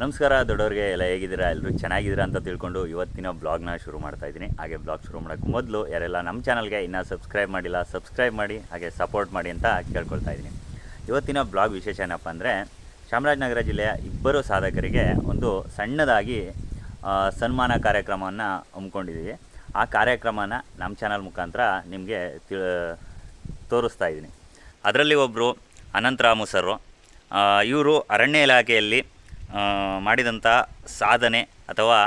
ನಮಸ್ಕಾರ ದೊಡ್ಡವ್ರಿಗೆ, ಎಲ್ಲ ಹೇಗಿದ್ದೀರಾ? ಎಲ್ಲರೂ ಚೆನ್ನಾಗಿದ್ದೀರಾ ಅಂತ ತಿಳ್ಕೊಂಡು ಇವತ್ತಿನ ಬ್ಲಾಗ್ನ ಶುರು ಮಾಡ್ತಾ ಇದ್ದೀನಿ. ಹಾಗೆ ಬ್ಲಾಗ್ ಶುರು ಮಾಡೋಕ್ಕೆ ಮೊದಲು ಯಾರೆಲ್ಲ ನಮ್ಮ ಚಾನಲ್ಗೆ ಇನ್ನೂ ಸಬ್ಸ್ಕ್ರೈಬ್ ಮಾಡಿಲ್ಲ, ಸಬ್ಸ್ಕ್ರೈಬ್ ಮಾಡಿ, ಹಾಗೆ ಸಪೋರ್ಟ್ ಮಾಡಿ ಅಂತ ಕೇಳ್ಕೊಳ್ತಾ ಇದ್ದೀನಿ. ಇವತ್ತಿನ ಬ್ಲಾಗ್ ವಿಶೇಷ ಏನಪ್ಪ ಅಂದರೆ, ಚಾಮರಾಜನಗರ ಜಿಲ್ಲೆಯ ಇಬ್ಬರು ಸಾಧಕರಿಗೆ ಒಂದು ಸಣ್ಣದಾಗಿ ಸನ್ಮಾನ ಕಾರ್ಯಕ್ರಮವನ್ನು ಹಮ್ಮಿಕೊಂಡಿದ್ದೀವಿ. ಆ ಕಾರ್ಯಕ್ರಮನ ನಮ್ಮ ಚಾನಲ್ ಮುಖಾಂತರ ನಿಮಗೆ ತೋರಿಸ್ತಾ ಇದ್ದೀನಿ. ಅದರಲ್ಲಿ ಒಬ್ಬರು ಅನಂತರಾಮು ಸರು ಇವರು ಅರಣ್ಯ ಇಲಾಖೆಯಲ್ಲಿ ಮಾಡಿದಂಥ ಸಾಧನೆ ಅಥವಾ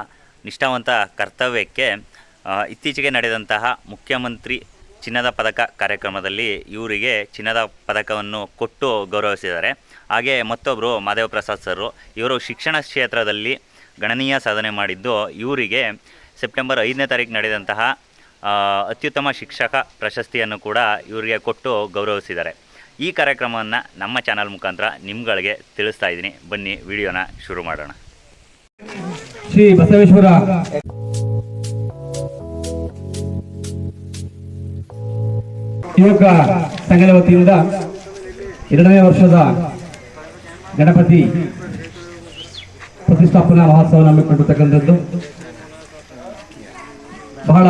ನಿಷ್ಠಾವಂತ ಕರ್ತವ್ಯಕ್ಕೆ ಇತ್ತೀಚೆಗೆ ನಡೆದಂತಹ ಮುಖ್ಯಮಂತ್ರಿ ಚಿನ್ನದ ಪದಕ ಕಾರ್ಯಕ್ರಮದಲ್ಲಿ ಇವರಿಗೆ ಚಿನ್ನದ ಪದಕವನ್ನು ಕೊಟ್ಟು ಗೌರವಿಸಿದ್ದಾರೆ. ಹಾಗೆ ಮತ್ತೊಬ್ಬರು ಮಾದೇವ ಪ್ರಸಾದ್ ಸರ್ ಇವರು ಶಿಕ್ಷಣ ಕ್ಷೇತ್ರದಲ್ಲಿ ಗಣನೀಯ ಸಾಧನೆ ಮಾಡಿದ್ದು ಇವರಿಗೆ ಸೆಪ್ಟೆಂಬರ್ ಐದನೇ ತಾರೀಕು ನಡೆದಂತಹ ಅತ್ಯುತ್ತಮ ಶಿಕ್ಷಕ ಪ್ರಶಸ್ತಿಯನ್ನು ಕೂಡ ಇವರಿಗೆ ಕೊಟ್ಟು ಗೌರವಿಸಿದ್ದಾರೆ. ಈ ಕಾರ್ಯಕ್ರಮವನ್ನು ನಮ್ಮ ಚಾನಲ್ ಮುಖಾಂತರ ನಿಮ್ಗಳಿಗೆ ತಿಳಿಸ್ತಾ ಇದ್ದೀನಿ. ಬನ್ನಿ, ವಿಡಿಯೋನ ಶುರು ಮಾಡೋಣ. ಶ್ರೀ ಬಸವೇಶ್ವರ. ಯುವಕ ಸಂಘದ ವತಿಯಿಂದ ಎರಡನೇ ವರ್ಷದ ಗಣಪತಿ ಪ್ರತಿಷ್ಠಾಪನಾ ಮಹೋತ್ಸವ ಹಮ್ಮಿಕೊಂಡಿರ್ತಕ್ಕಂಥದ್ದು. ಬಹಳ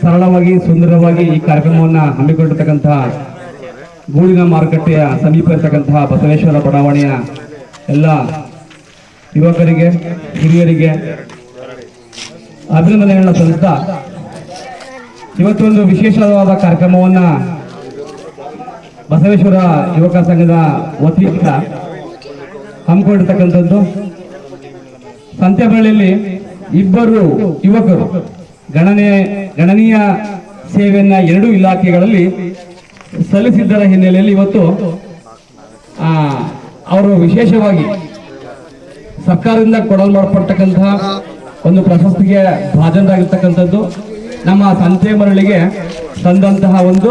ಸರಳವಾಗಿ, ಸುಂದರವಾಗಿ ಈ ಕಾರ್ಯಕ್ರಮವನ್ನು ಹಮ್ಮಿಕೊಂಡಿರ್ತಕ್ಕಂತಹ ಗೂಳಿನ ಮಾರುಕಟ್ಟೆಯ ಸಮೀಪ ಇರತಕ್ಕಂತಹ ಬಸವೇಶ್ವರ ಬಡಾವಣೆಯ ಎಲ್ಲ ಯುವಕರಿಗೆ, ಹಿರಿಯರಿಗೆ ಅಭಿನಂದನೆಗಳನ್ನ ಸಲ್ಲಿಸ್ತಾ ಇವತ್ತೊಂದು ವಿಶೇಷವಾದ ಕಾರ್ಯಕ್ರಮವನ್ನ ಬಸವೇಶ್ವರ ಯುವಕ ಸಂಘದ ವತಿಯಿಂದ ಹಮ್ಮಿಕೊಂಡಿರ್ತಕ್ಕಂಥದ್ದು. ಸಂತೆಬಳ್ಳಿಯಲ್ಲಿ ಇಬ್ಬರು ಯುವಕರು ಗಣನೆ, ಗಣನೀಯ ಸೇವೆಯನ್ನ ಎರಡೂ ಇಲಾಖೆಗಳಲ್ಲಿ ಸಲ್ಲಿಸಿದ್ದರ ಹಿನ್ನೆಲೆಯಲ್ಲಿ ಇವತ್ತು ಅವರು ವಿಶೇಷವಾಗಿ ಸರ್ಕಾರದಿಂದ ಕೊಡಲ್ಪಡ್ತಕ್ಕಂತಹ ಒಂದು ಪ್ರಶಸ್ತಿಗೆ ಭಾಜನರಾಗಿರ್ತಕ್ಕಂಥದ್ದು, ನಮ್ಮ ಸಂತೆ ಮರಳಿಗೆ ತಂದಂತಹ ಒಂದು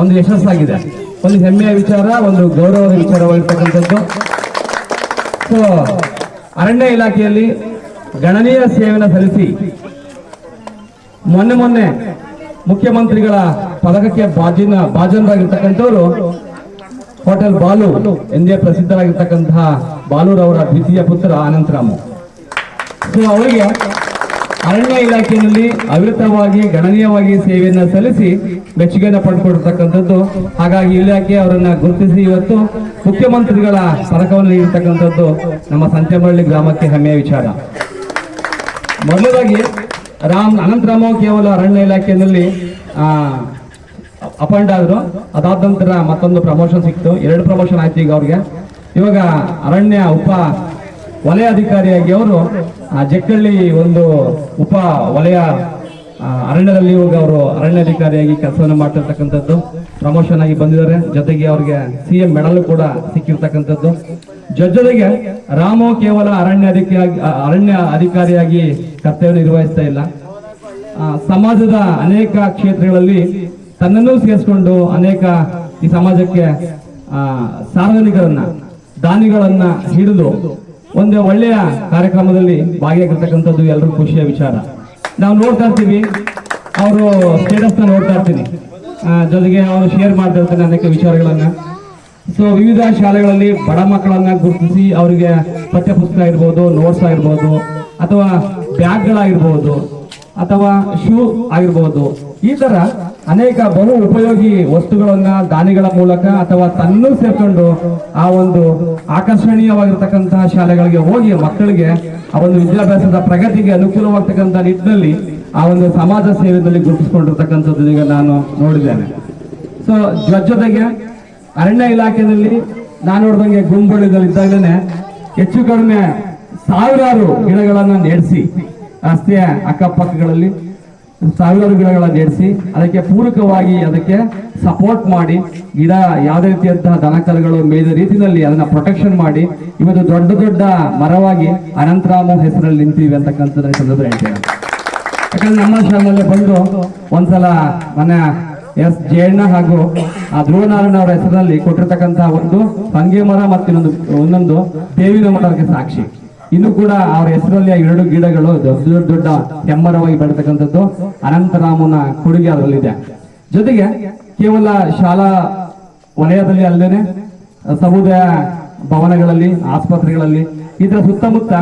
ಒಂದು ಯಶಸ್ಸಾಗಿದೆ. ಒಂದು ಹೆಮ್ಮೆಯ ವಿಚಾರ, ಒಂದು ಗೌರವದ ವಿಚಾರವಾಗಿರ್ತಕ್ಕಂಥದ್ದು. ಸೊ ಅರಣ್ಯ ಇಲಾಖೆಯಲ್ಲಿ ಗಣನೀಯ ಸೇವೆಯನ್ನು ಸಲ್ಲಿಸಿ, ಮೊನ್ನೆ ಮೊನ್ನೆ ಮುಖ್ಯಮಂತ್ರಿಗಳ ಪದಕಕ್ಕೆ ಬಾಜಿನ ಭಾಜನರಾಗಿರ್ತಕ್ಕಂಥವ್ರು ಹೋಟೆಲ್ ಬಾಲು, ಎಂದೇ ಪ್ರಸಿದ್ಧರಾಗಿರ್ತಕ್ಕಂತಹ ಬಾಲೂರವರ ದ್ವಿತೀಯ ಪುತ್ರ ಅನಂತರಾಮು. ಸೊ ಅವರಿಗೆ ಅರಣ್ಯ ಇಲಾಖೆಯಲ್ಲಿ ಅವಿರತವಾಗಿ, ಗಣನೀಯವಾಗಿ ಸೇವೆಯನ್ನು ಸಲ್ಲಿಸಿ ಮೆಚ್ಚುಗೆಯನ್ನು ಪಡ್ಕೊಡ್ತಕ್ಕಂಥದ್ದು ಹಾಗಾಗಿ ಇಲಾಖೆ ಅವರನ್ನು ಗುರುತಿಸಿ ಇವತ್ತು ಮುಖ್ಯಮಂತ್ರಿಗಳ ಪದಕವನ್ನು ನೀಡಿರ್ತಕ್ಕಂಥದ್ದು ನಮ್ಮ ಸಂತೆಮಳ್ಳಿ ಗ್ರಾಮಕ್ಕೆ ಹೆಮ್ಮೆಯ ವಿಚಾರ. ಮೊದಲದಾಗಿ ರಾಮ್ ಅನಂತರಾಮ ಕೇವಲ ಅರಣ್ಯ ಇಲಾಖೆಯಲ್ಲಿ ಅಪಾಯಿಂಟ್ ಆದ್ರು. ಅದಾದ ನಂತರ ಮತ್ತೊಂದು ಪ್ರಮೋಷನ್ ಸಿಕ್ತು. ಎರಡು ಪ್ರಮೋಷನ್ ಆಯ್ತು ಈಗ ಅವ್ರಿಗೆ. ಇವಾಗ ಅರಣ್ಯ ಉಪ ವಲಯ ಅಧಿಕಾರಿಯಾಗಿ ಅವರು ಜಕ್ಕಳ್ಳಿ ಒಂದು ಉಪ ವಲಯ ಅರಣ್ಯದಲ್ಲಿ ಇವಾಗ ಅವರು ಅರಣ್ಯಾಧಿಕಾರಿಯಾಗಿ ಕೆಲಸವನ್ನು ಮಾಡ್ತಿರ್ತಕ್ಕಂಥದ್ದು. ಪ್ರಮೋಷನ್ ಆಗಿ ಬಂದಿದ್ದಾರೆ. ಜೊತೆಗೆ ಅವ್ರಿಗೆ ಸಿ ಎಂ ಮೆಡಲ್ ಕೂಡ ಸಿಕ್ಕಿರ್ತಕ್ಕಂಥದ್ದು. ಜೊತೆಗೆ ರಾಮು ಕೇವಲ ಅರಣ್ಯ ಅಧಿಕಾರಿ ಅರಣ್ಯ ಅಧಿಕಾರಿಯಾಗಿ ಕರ್ತವ್ಯ ನಿರ್ವಹಿಸ್ತಾ ಇಲ್ಲ. ಸಮಾಜದ ಅನೇಕ ಕ್ಷೇತ್ರಗಳಲ್ಲಿ ತನ್ನನ್ನು ಸೇರಿಸಿಕೊಂಡು ಅನೇಕ ಈ ಸಮಾಜಕ್ಕೆ ಸಾರ್ವಜನಿಕರನ್ನ, ದಾನಿಗಳನ್ನ ಹಿಡಿದು ಒಂದು ಒಳ್ಳೆಯ ಕಾರ್ಯಕ್ರಮದಲ್ಲಿ ಭಾಗಿಯಾಗಿರ್ತಕ್ಕಂಥದ್ದು ಎಲ್ಲರೂ ಖುಷಿಯ ವಿಚಾರ. ನಾವು ನೋಡ್ತಾ ಇರ್ತೀವಿ, ಅವರು ಸ್ಟೇಟಸ್ನ ನೋಡ್ತಾ ಇರ್ತೀನಿ. ಜೊತೆಗೆ ಅವರು ಶೇರ್ ಮಾಡ್ತಾ ಇರ್ತಾರೆ ಅನೇಕ ವಿಚಾರಗಳನ್ನ. ಸೊ ವಿವಿಧ ಶಾಲೆಗಳಲ್ಲಿ ಬಡ ಮಕ್ಕಳನ್ನ ಗುರುತಿಸಿ ಅವರಿಗೆ ಪಠ್ಯಪುಸ್ತಕ ಇರ್ಬೋದು ನೋಟ್ಸ್ ಆಗಿರ್ಬೋದು, ಅಥವಾ ಬ್ಯಾಗ್ಗಳಾಗಿರ್ಬೋದು ಅಥವಾ ಶೂ ಆಗಿರ್ಬೋದು, ಈ ತರ ಅನೇಕ ಬಹು ಉಪಯೋಗಿ ವಸ್ತುಗಳನ್ನ ದಾನಿಗಳ ಮೂಲಕ ಅಥವಾ ತನ್ನೂ ಸೇರ್ಕೊಂಡು ಆ ಒಂದು ಆಕರ್ಷಣೀಯವಾಗಿರ್ತಕ್ಕಂತಹ ಶಾಲೆಗಳಿಗೆ ಹೋಗಿ ಮಕ್ಕಳಿಗೆ ಆ ಒಂದು ವಿದ್ಯಾಭ್ಯಾಸದ ಪ್ರಗತಿಗೆ ಅನುಕೂಲವಾಗ್ತಕ್ಕಂಥ ನಿಟ್ಟಿನಲ್ಲಿ ಆ ಒಂದು ಸಮಾಜ ಸೇವೆಯಲ್ಲಿ ಗುರುತಿಸಿಕೊಂಡಿರ್ತಕ್ಕಂಥದ್ದು ಈಗ ನಾನು ನೋಡಿದ್ದೇನೆ. ಸೊ ಜೊತೆಗೆ ಅರಣ್ಯ ಇಲಾಖೆಯಲ್ಲಿ ನಾನು ನೋಡಿದಂಗೆ ಗುಂಪಳ್ಳಿದಲ್ಲಿ ಇದ್ದಾಗಲೇ ಹೆಚ್ಚು ಕಡಿಮೆ ಸಾವಿರಾರು ಗಿಡಗಳನ್ನು ನೆಡೆಸಿ, ರಸ್ತೆಯ ಅಕ್ಕಪಕ್ಕಗಳಲ್ಲಿ ಸಾವಿರಾರು ಗಿಡಗಳನ್ನು ನೆಡೆಸಿ, ಅದಕ್ಕೆ ಪೂರಕವಾಗಿ ಅದಕ್ಕೆ ಸಪೋರ್ಟ್ ಮಾಡಿ, ಗಿಡ ಯಾವುದೇ ರೀತಿಯಂತಹ ದನಕರುಗಳು ಮೇಯ್ದ ರೀತಿಯಲ್ಲಿ ಅದನ್ನ ಪ್ರೊಟೆಕ್ಷನ್ ಮಾಡಿ, ಇವತ್ತು ದೊಡ್ಡ ದೊಡ್ಡ ಮರವಾಗಿ ಅನಂತರಾಮ ಹೆಸರಲ್ಲಿ ನಿಂತೀವಿ ಅಂತಕ್ಕಂಥದ್ದು ಸಂದರ್ಭ ಹೇಳ್ತೇನೆ. ಯಾಕಂದ್ರೆ ನಮ್ಮ ಶಾಲೆಯಲ್ಲಿ ಬಂದು ಒಂದ್ಸಲ ಮನೆ ಎಸ್. ಜಯಣ್ಣ ಹಾಗೂ ಆ ಧ್ರುವನಾರಾಯಣ ಅವರ ಹೆಸರಲ್ಲಿ ಕೊಟ್ಟಿರ್ತಕ್ಕಂತಹ ಒಂದು ಸಂಗೆ ಮರ ಮತ್ತು ಇನ್ನೊಂದು ಒಂದೊಂದು ಬೇವಿನ ಮರಕ್ಕೆ ಸಾಕ್ಷಿ. ಇನ್ನು ಕೂಡ ಅವರ ಹೆಸರಲ್ಲಿ ಆ ಎರಡು ಗಿಡಗಳು ದೊಡ್ಡ ದೊಡ್ಡ ದೊಡ್ಡ ಹೆಮ್ಮರವಾಗಿ ಬೆಳೆತಕ್ಕಂಥದ್ದು ಅನಂತರಾಮನ ಕೊಡುಗೆ ಅದರಲ್ಲಿದೆ. ಜೊತೆಗೆ ಕೇವಲ ಶಾಲಾ ವಲಯದಲ್ಲಿ ಅಲ್ಲದೆ ಸಮುದಾಯ ಭವನಗಳಲ್ಲಿ, ಆಸ್ಪತ್ರೆಗಳಲ್ಲಿ ಇದರ ಸುತ್ತಮುತ್ತ,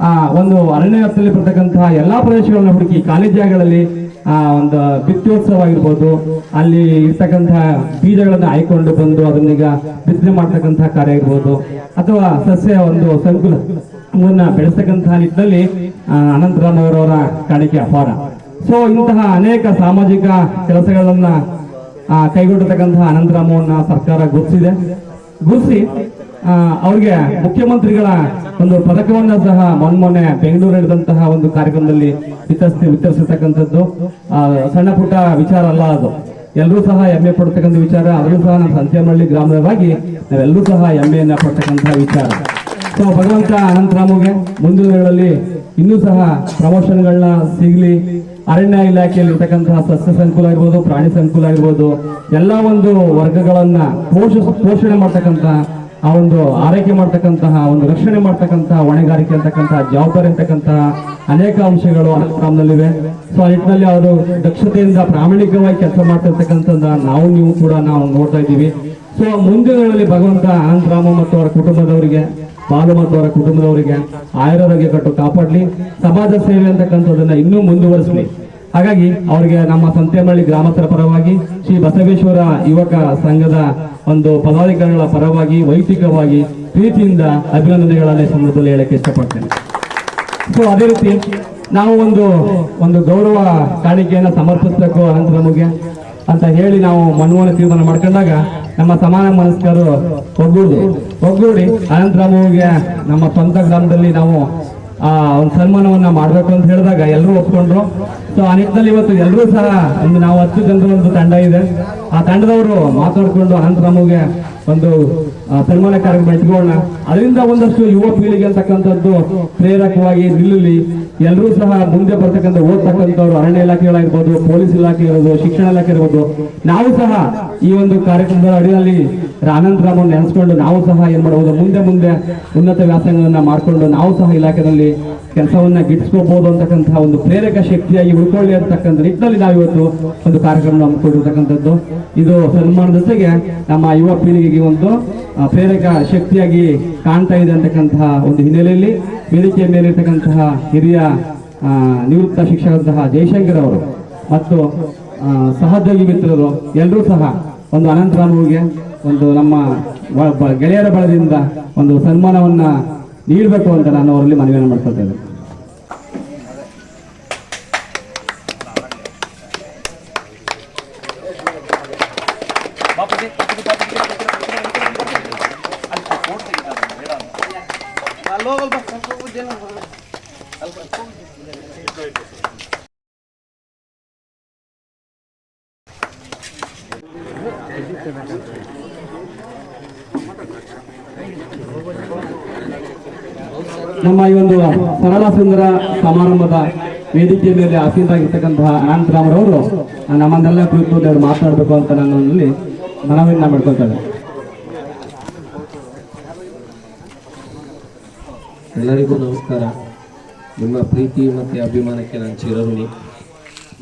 ಆ, ಒಂದು ಅರಣ್ಯ ವ್ಯಾಪ್ತಿಯಲ್ಲಿ ಬರ್ತಕ್ಕಂತಹ ಎಲ್ಲಾ ಪ್ರದೇಶಗಳನ್ನು ಹುಡುಕಿ, ಖಾಲಿ ಜಾಗಗಳಲ್ಲಿ ಆ, ಒಂದು ಬಿತ್ತೋತ್ಸವ ಆಗಿರ್ಬೋದು ಅಲ್ಲಿ ಇರ್ತಕ್ಕಂತಹ ಬೀಜಗಳನ್ನು ಆಯ್ಕೊಂಡು ಬಂದು ಅದನ್ನೀಗ ಬಿತ್ತನೆ ಮಾಡ್ತಕ್ಕಂತಹ ಕಾರ್ಯ ಇರ್ಬೋದು, ಅಥವಾ ಸಸ್ಯ ಒಂದು ಸಂಕುಲ ಬೆಳೆಸ್ತಕ್ಕಂತಹ ನಿಟ್ಟಿನಲ್ಲಿ ಅನಂತರಾಮ್ ಕಾಣಿಕೆ ಅಪಾರ. ಸೊ ಇಂತಹ ಅನೇಕ ಸಾಮಾಜಿಕ ಕೆಲಸಗಳನ್ನ ಕೈಗೊಂಡಿರ್ತಕ್ಕಂತಹ ಅನಂತರಾಮವನ್ನ ಸರ್ಕಾರ ಗುರುತಿಸಿದೆ. ಆ, ಅವ್ರಿಗೆ ಮುಖ್ಯಮಂತ್ರಿಗಳ ಒಂದು ಪದಕವನ್ನ ಸಹ ಮೊನ್ನೆ ಬೆಂಗಳೂರು ನಡೆದಂತಹ ಒಂದು ಕಾರ್ಯಕ್ರಮದಲ್ಲಿ ವಿತರಿಸಿ ವಿತರಿಸಿರ್ತಕ್ಕಂಥದ್ದು ಸಣ್ಣ ಪುಟ್ಟ ವಿಚಾರ ಅಲ್ಲ ಅದು. ಎಲ್ಲರೂ ಸಹ ಹೆಮ್ಮೆ ಪಡ್ತಕ್ಕಂಥ ವಿಚಾರ ಅದರಲ್ಲೂ ಸಹ ನಮ್ಮ ಸಂತೆಮಳ್ಳಿ ಗ್ರಾಮದವಾಗಿ ನಾವೆಲ್ಲರೂ ಸಹ ಹೆಮ್ಮೆಯನ್ನ ಪಡ್ತಕ್ಕಂತಹ ವಿಚಾರ. ಸೊ ಭಗವಂತ ಅನಂತರಾಮಗೆ ಮುಂದಿನ ದಿನಗಳಲ್ಲಿ ಇನ್ನೂ ಸಹ ಪ್ರಮೋಷನ್ಗಳನ್ನ ಸಿಗಲಿ. ಅರಣ್ಯ ಇಲಾಖೆಯಲ್ಲಿ ಇರ್ತಕ್ಕಂತಹ ಸಸ್ಯ ಸಂಕುಲ ಇರ್ಬೋದು ಪ್ರಾಣಿ ಸಂಕುಲ ಇರ್ಬೋದು ಎಲ್ಲ ಒಂದು ವರ್ಗಗಳನ್ನ ಪೋಷಿಸ ಪೋಷಣೆ ಮಾಡ್ತಕ್ಕಂತಹ ಆ ಒಂದು ಆರೈಕೆ ಮಾಡ್ತಕ್ಕಂತಹ ಒಂದು ರಕ್ಷಣೆ ಮಾಡ್ತಕ್ಕಂತಹ ಹೊಣೆಗಾರಿಕೆ ಅಂತಕ್ಕಂತಹ ಜವಾಬ್ದಾರಿ ಅಂತಕ್ಕಂತಹ ಅನೇಕ ಅಂಶಗಳು ಅನಂತರಾಮ್ನಲ್ಲಿವೆ ಸೊ ಆ ನಿಟ್ಟಿನಲ್ಲಿ ಅವರು ದಕ್ಷತೆಯಿಂದ ಪ್ರಾಮಾಣಿಕವಾಗಿ ಕೆಲಸ ಮಾಡ್ತಿರ್ತಕ್ಕಂಥದ್ದ ನಾವು, ನೀವು ಕೂಡ ನಾವು ನೋಡ್ತಾ ಇದ್ದೀವಿ. ಸೊ ಮುಂದಿನ ಭಗವಂತ ಅನಂತರಾಮ ಮತ್ತು ಅವರ ಕುಟುಂಬದವರಿಗೆ ಬಾಲು ಅವರ ಕುಟುಂಬದವರಿಗೆ ಆಯುರಾರೋಗ್ಯ ಕಟ್ಟು ಕಾಪಾಡಲಿ, ಸಮಾಜ ಸೇವೆ ಅಂತಕ್ಕಂಥದ್ದನ್ನ ಇನ್ನೂ ಮುಂದುವರಿಸಲಿ. ಹಾಗಾಗಿ ಅವರಿಗೆ ನಮ್ಮ ಸಂತೆಮಳ್ಳಿ ಗ್ರಾಮಸ್ಥರ ಪರವಾಗಿ, ಶ್ರೀ ಬಸವೇಶ್ವರ ಯುವಕ ಸಂಘದ ಒಂದು ಪದಾಧಿಕಾರಿಗಳ ಪರವಾಗಿ ವೈಯಕ್ತಿಕವಾಗಿ ಪ್ರೀತಿಯಿಂದ ಅಭಿನಂದನೆಗಳನ್ನ ಸಂದರ್ಭದಲ್ಲಿ ಹೇಳಕ್ಕೆ ಇಷ್ಟಪಡ್ತೇನೆ. ಸೊ ಅದೇ ರೀತಿ ನಾವು ಒಂದು ಒಂದು ಗೌರವ ಕಾಣಿಕೆಯನ್ನು ಸಮರ್ಪಿಸಬೇಕು ಅನಂತರಾಮಗೆ ಅಂತ ಹೇಳಿ ನಾವು ಮನವನ ತೀರ್ಮಾನ ಮಾಡ್ಕೊಂಡಾಗ ನಮ್ಮ ಸಮಾನ ಮನಸ್ಕರು ಒಗ್ಗೂಡಿ ಒಗ್ಗೂಡಿ ಅನಂತರಾಮಗೆ ನಮ್ಮ ಸ್ವಂತ ಗ್ರಾಮದಲ್ಲಿ ನಾವು ಒಂದು ಸನ್ಮಾನವನ್ನ ಮಾಡ್ಬೇಕು ಅಂತ ಹೇಳಿದಾಗ ಎಲ್ಲರೂ ಒಪ್ಕೊಂಡ್ರು. ಸೊ ಆ ನಿಟ್ಟಿನಲ್ಲಿ ಇವತ್ತು ಎಲ್ಲರೂ ಸಹ ಒಂದು ನಾವು ಹತ್ತು ಜನರ ಒಂದು ತಂಡ ಇದೆ. ಆ ತಂಡದವರು ಮಾತಾಡ್ಕೊಂಡು ನಮಗೆ ಒಂದು ಸನ್ಮಾನ ಕಾರ್ಯಕ್ರಮ ಇಟ್ಕೊಳ್ಳೋಣ. ಅದರಿಂದ ಒಂದಷ್ಟು ಯುವ ಪೀಳಿಗೆ ಅಂತಕ್ಕಂಥದ್ದು ಪ್ರೇರಕವಾಗಿ ನಿಲ್ಲಲಿ. ಎಲ್ಲರೂ ಸಹ ಮುಂದೆ ಬರ್ತಕ್ಕಂಥ ಓದ್ತಕ್ಕಂಥವ್ರು ಅರಣ್ಯ ಇಲಾಖೆಗಳಾಗಿರ್ಬೋದು ಪೊಲೀಸ್ ಇಲಾಖೆ ಇರ್ಬೋದು, ಶಿಕ್ಷಣ ಇಲಾಖೆ ಇರ್ಬೋದು, ನಾವು ಸಹ ಈ ಒಂದು ಕಾರ್ಯಕ್ರಮದ ಅಡಿಯಲ್ಲಿ ಅನಂತರಾಮನ್ ನೆನೆಸ್ಕೊಂಡು ನಾವು ಸಹ ಏನ್ ಮಾಡಬಹುದು ಮುಂದೆ ಮುಂದೆ ಉನ್ನತ ವ್ಯಾಸಂಗಗಳನ್ನ ಮಾಡಿಕೊಂಡು ನಾವು ಸಹ ಇಲಾಖೆಯಲ್ಲಿ ಕೆಲಸವನ್ನ ಗಿಟ್ಟಿಸ್ಕೋಬಹುದು ಅಂತಕ್ಕಂತಹ ಒಂದು ಪ್ರೇರಕ ಶಕ್ತಿಯಾಗಿ ಉಳ್ಕೊಳ್ಳಿ ಅಂತಕ್ಕಂಥ ನಿಟ್ಟಿನಲ್ಲಿ ನಾವು ಇವತ್ತು ಒಂದು ಕಾರ್ಯಕ್ರಮ ಹಮ್ಮಿಕೊಂಡಿರ್ತಕ್ಕಂಥದ್ದು. ಇದು ಸನ್ಮಾನದ ಜೊತೆಗೆ ನಮ್ಮ ಯುವ ಪೀಳಿಗೆಗೆ ಒಂದು ಪ್ರೇರಕ ಶಕ್ತಿಯಾಗಿ ಕಾಣ್ತಾ ಇದೆ ಅಂತಕ್ಕಂತಹ ಒಂದು ಹಿನ್ನೆಲೆಯಲ್ಲಿ. ವೇದಿಕೆಯ ಮೇಲೆ ಇರ್ತಕ್ಕಂತಹ ಹಿರಿಯ ನಿವೃತ್ತ ಶಿಕ್ಷಕರಂತಹ ಜಯಶಂಕರ್ ಅವರು ಮತ್ತು ಸಹೋದ್ಯೋಗಿ ಮಿತ್ರರು ಎಲ್ಲರೂ ಸಹ ಒಂದು ಅನಂತರಾಮುವಿಗೆ ಒಂದು ನಮ್ಮ ಗೆಳೆಯರ ಬಳದಿಂದ ಒಂದು ಸನ್ಮಾನವನ್ನ ನೀಡಬೇಕು ಅಂತ ನಾನು ಅವರಲ್ಲಿ ಮನವಿಯನ್ನು ಮಾಡ್ಕೊಳ್ತೇನೆ ನಮ್ಮ ಈ ಒಂದು ಸರಳ ಸುಂದರ ಸಮಾರಂಭದ ವೇದಿಕೆಯ ಮೇಲೆ ಆಸೀನರಾಗಿರ್ತಕ್ಕಂತಹ ಅನಂತರಾಮರವರು ನಮ್ಮನ್ನೆಲ್ಲ ಕುರಿತು ಅವರು ಮಾತಾಡಬೇಕು ಅಂತ ನಾನು ಅಲ್ಲಿ ಮನವಿಯನ್ನ ಎಲ್ಲರಿಗೂ ನಮಸ್ಕಾರ. ನಿಮ್ಮ ಪ್ರೀತಿ ಮತ್ತು ಅಭಿಮಾನಕ್ಕೆ ನಾನು ಚಿರಋಣಿ.